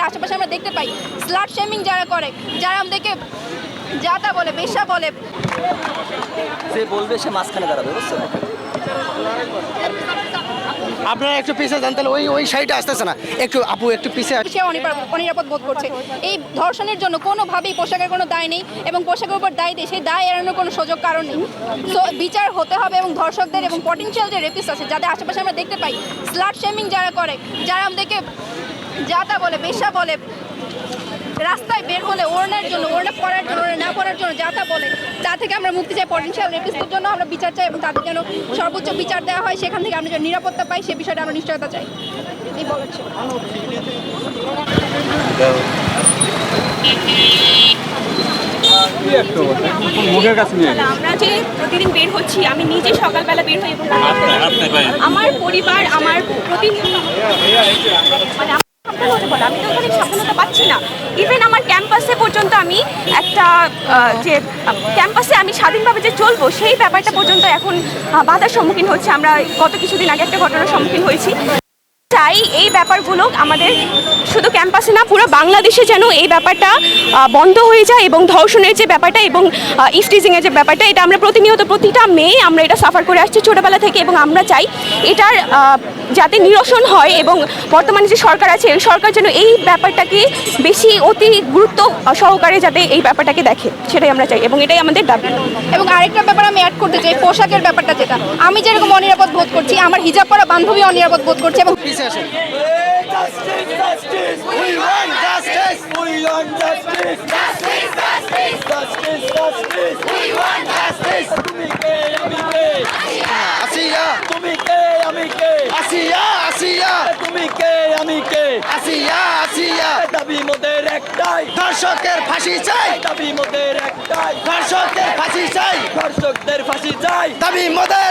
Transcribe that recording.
যাদের আশেপাশে আমরা দেখতে পাই স্লাট শেমিং যারা করে যারা আমাদেরকে যা তা বলে বেশা বলে। যে বলবে সে মাঝখানে দাঁড়াবে বুঝছ? আপনারা একটু পিছে যান তাহলে ওই ওই সাইডে আসতেছে না। একটু আপু একটু পিছে সে অনিরাপদ অনিরাপদ বোধ করছে। এই ধর্ষণের জন্য কোনোভাবেই পোশাকের কোনো দায় নেই এবং পোশাকের উপর দায় দেয় সেই দায় এড়ানোর কোনো সুযোগ কারণ নেই। সো বিচার হতে হবে এবং ধর্ষকদের এবং পটেনশিয়াল যে রেপিস আছে যাদের আশেপাশে আমরা দেখতে পাই স্লাট শেমিং যারা করে যারা আমাদেরকে যা তা বলে বেশা বলে রাস্তায় বের হলে ওড়নার জন্য ওড়না পড়ার জন্য ওড়না না পড়ার জন্য যা তা বলে তা থেকে আমরা মুক্তি চাই পটেনশিয়াল রেপিসদের জন্য আমরা বিচার চাই এবং তাদের যেন সর্বোচ্চ বিচার দেওয়া হয় সেখান থেকে আমরা যেন নিরাপত্তা পাই সে বিষয়টা আমরা নিশ্চয়তা চাই। এই বলার ছিল। আমরা যে প্রতিদিন বের হচ্ছি আমি নিজে সকালবেলা বের হই এবং আমার পরিবার আমার প্রতিনিয়ত মানে সাবধান হতে পারো আমি তো ওখানে সফলতা পাচ্ছি না। ইভেন আমার ক্যাম্পাসে পর্যন্ত আমি একটা যে ক্যাম্পাসে আমি স্বাধীনভাবে যে চলবো, সেই ব্যাপারটা পর্যন্ত এখন বাধার সম্মুখীন হচ্ছে। আমরা গত কিছুদিন আগে একটা ঘটনার সম্মুখীন হয়েছি। চাই এই ব্যাপারগুলো আমাদের শুধু ক্যাম্পাসে না, পুরো বাংলাদেশে যেন এই ব্যাপারটা বন্ধ হয়ে যায় এবং ধর্ষণের যে ব্যাপারটা এবং ইস্টিজিংয়ের যে ব্যাপারটা, এটা আমরা প্রতিনিয়ত প্রতিটা মেয়ে আমরা এটা সাফার করে আসছি ছোটোবেলা থেকে এবং আমরা চাই এটার যাতে নিরসন হয় এবং বর্তমানে যে সরকার আছে সরকার যেন এই ব্যাপারটাকে বেশি অতি গুরুত্ব সহকারে যাতে এই ব্যাপারটাকে দেখে, সেটাই আমরা চাই এবং এটাই আমাদের দাবি। এবং আরেকটা ব্যাপার আমি অ্যাড করতে চাই, পোশাকের ব্যাপারটা যেটা। আমি যেরকম অনিরাপদ বোধ করছি, আমার হিজাব পরা বান্ধবী অনিরাপদ বোধ করছে এবং পিছে আসেন। আসিয়া তুমি কে আমি কে আসিয়া আসিয়া তুমি কে আমি কে আসিয়া আসিয়া দাবি মোদের একটাই দর্শকের ফাঁসি চাই। দাবি মোদের একটাই দর্শকের ফাঁসি চাই। দর্শকদের ফাঁসি চাই। দাবি মোদের